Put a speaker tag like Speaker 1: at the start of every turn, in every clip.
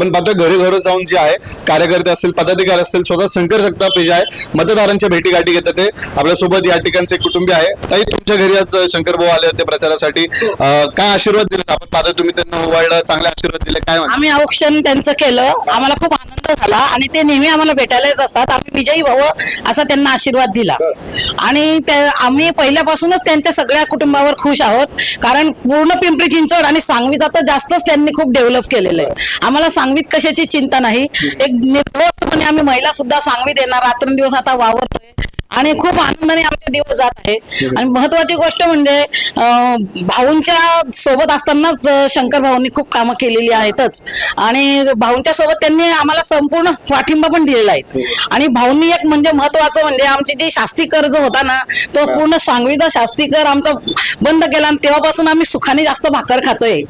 Speaker 1: आपण पाहतोय घरी घरी जाऊन जे आहे कार्यकर्ते असतील पदाधिकारी असतील स्वतः शंकर जगताप हे जे आहे मतदारांच्या भेटीगाठी घेतात ते. आपल्यासोबत या ठिकाणचे कुटुंबीय आहे. ताई तुमच्या घरी आज शंकर भाऊ आले होते प्रचारासाठी. काय आशीर्वाद दिले आपण पाहतोय तुम्ही त्यांना ओवाळलं चांगले आशीर्वाद दिले. काय
Speaker 2: आम्ही औक्षण त्यांचं केलं. आम्हाला खूप आनंद झाला आणि ते नेहमी आम्हाला भेटायलाच असतात. आम्ही विजयी भाऊ असा त्यांना आशीर्वाद दिला. आणि आम्ही पहिल्यापासूनच त्यांच्या सगळ्या कुटुंबावर खुश आहोत. कारण पूर्ण पिंपरी चिंचवड आणि सांगवीत आता जास्तच त्यांनी खूप डेव्हलप केलेलं आहे. आम्हाला सांगवीत कशाची चिंता नाही. एक निर्दोषपणे आम्ही महिला सुद्धा सांगवीत येणार रात्रंदिवस आता वावरतोय. आणि खूप आनंदाने आमचे दिवस जात आहे. आणि महत्वाची गोष्ट म्हणजे भाऊंच्या सोबत असतानाच शंकर भाऊंनी खूप कामं केलेली आहेतच. आणि भाऊंच्या सोबत त्यांनी आम्हाला संपूर्ण पाठिंबा पण दिलेला आहे. आणि भाऊंनी एक म्हणजे महत्वाचं म्हणजे आमची जी शास्ती कर जो होता ना तो पूर्ण सांगवीचा शास्ती कर आमचा बंद केला आणि तेव्हापासून आम्ही सुखाने जास्त भाकर खातोय.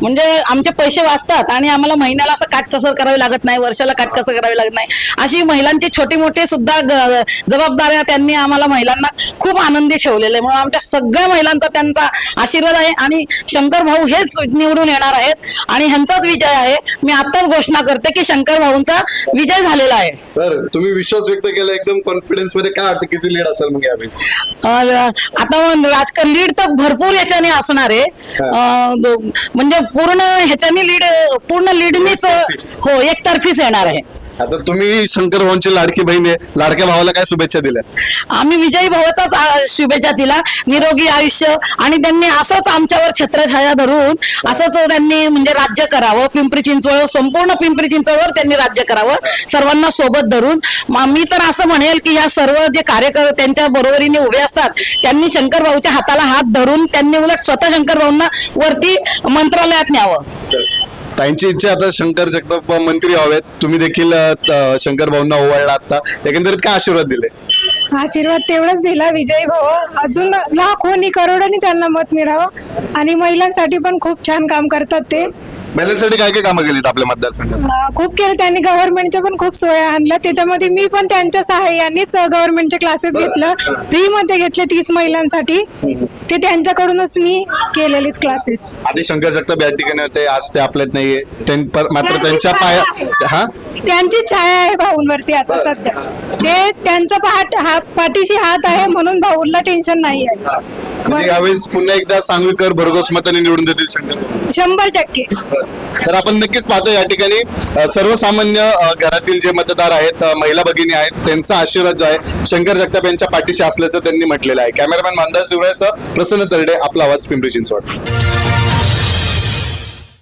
Speaker 2: म्हणजे आमचे पैसे वाचतात आणि आम्हाला महिन्याला असं काटकसर करावी लागत नाही वर्षाला काटकसर करावी लागत नाही. अशी महिलांची छोटे मोठे सुद्धा जबाबदाऱ्या त्यांनी आम्हाला महिलांना खूप आनंदी ठेवलेले आहे. म्हणून आमच्या सगळ्या महिलांचा त्यांचा आशीर्वाद आहे आणि शंकर भाऊ हेच निवडून येणार आहेत. आणि ह्यांचाच विजय आहे. मी आताच घोषणा करते की शंकर भाऊंचा विजय झालेला आहे.
Speaker 1: बरं तुम्ही विश्वास व्यक्त केला एकदम कॉन्फिडन्समध्ये काय वाटतं किती लीड असेल मग यावेळेस
Speaker 2: आता मग राजकारण लीड तर भरपूर ह्याच्याने असणार आहे. म्हणजे पूर्ण ह्याच्याने लीड पूर्ण लीडनीच हो एकतर्फीच येणार आहे.
Speaker 1: आता तुम्ही शंकर भाऊंची लाडकी बहीण आहे. लाडक्या भावाला काय शुभेच्छा दिल्या?
Speaker 2: आम्ही विजयी भावाचाच आ, शुभेच्छा दिला. निरोगी आयुष्य आणि त्यांनी असंच आमच्यावर छत्रछाया धरून असंच त्यांनी म्हणजे राज्य करावं. पिंपरी चिंचवड संपूर्ण पिंपरी चिंचवडवर त्यांनी राज्य करावं. सर्वांना सोबत धरून. म- मी तर असं म्हणेल की ह्या सर्व जे कार्यकर त्यांच्या बरोबरीने उभे असतात त्यांनी शंकर भाऊच्या हाताला हात धरून त्यांनी उलट स्वतः शंकर भाऊंना वरती मंत्रालयात न्यावं.
Speaker 1: त्यांची इच्छा आता शंकर जगताप मंत्री व्हावेत. तुम्ही देखील शंकर भाऊंना ओवाळला आता एकंदरीत काय आशीर्वाद दिले?
Speaker 3: आशीर्वाद तेवढाच दिला विजयी भाऊ. अजून लाखोनी करोडोनी त्यांना मत मिळावं. आणि महिलांसाठी पण खूप छान काम करतात ते.
Speaker 1: महिलांसाठी काय काय कामं केलीत आपल्या मतदारसंघात?
Speaker 3: अं, खूप केलं. त्यांनी गव्हर्नमेंटच्या पण खूप सोया आणल्या. त्याच्यामध्ये मी पण त्यांच्या सहाय्यानेच गव्हर्नमेंटचे क्लासेस घेतलं. फ्री मध्ये घेतले तीस महिलांसाठी. ते त्यांच्याकडूनच मी केलेले क्लासेस
Speaker 1: आधी शंकर जगताप या ठिकाणी होते आज ते आपल्यात नाहीये. त्यां- पर- मात्र त्यांच्या पाया हा?
Speaker 3: त्यांची छाया आहे भाऊंवरती आता सध्या. ते त्यांचा पाठ हा पाठीशी हात आहे म्हणून भाऊला टेन्शन नाही आहे.
Speaker 1: म्हणजे यावेळेस पुन्हा एकदा सांगवीकर भरघोस मताने निवडून देतील शंकर.
Speaker 3: शंभर टक्के.
Speaker 1: तर आपण नक्कीच पाहतो या ठिकाणी सर्वसामान्य घरातील जे मतदार आहेत महिला भगिनी आहेत त्यांचा आशीर्वाद जो आहे शंकर जगताप यांच्या पाठीशी असल्याचं त्यांनी म्हटलेलं आहे. कॅमेरामॅन मानदार शिवरायसह प्रसन्न तरडे आपला आवाज पिंपरी चिंचवड.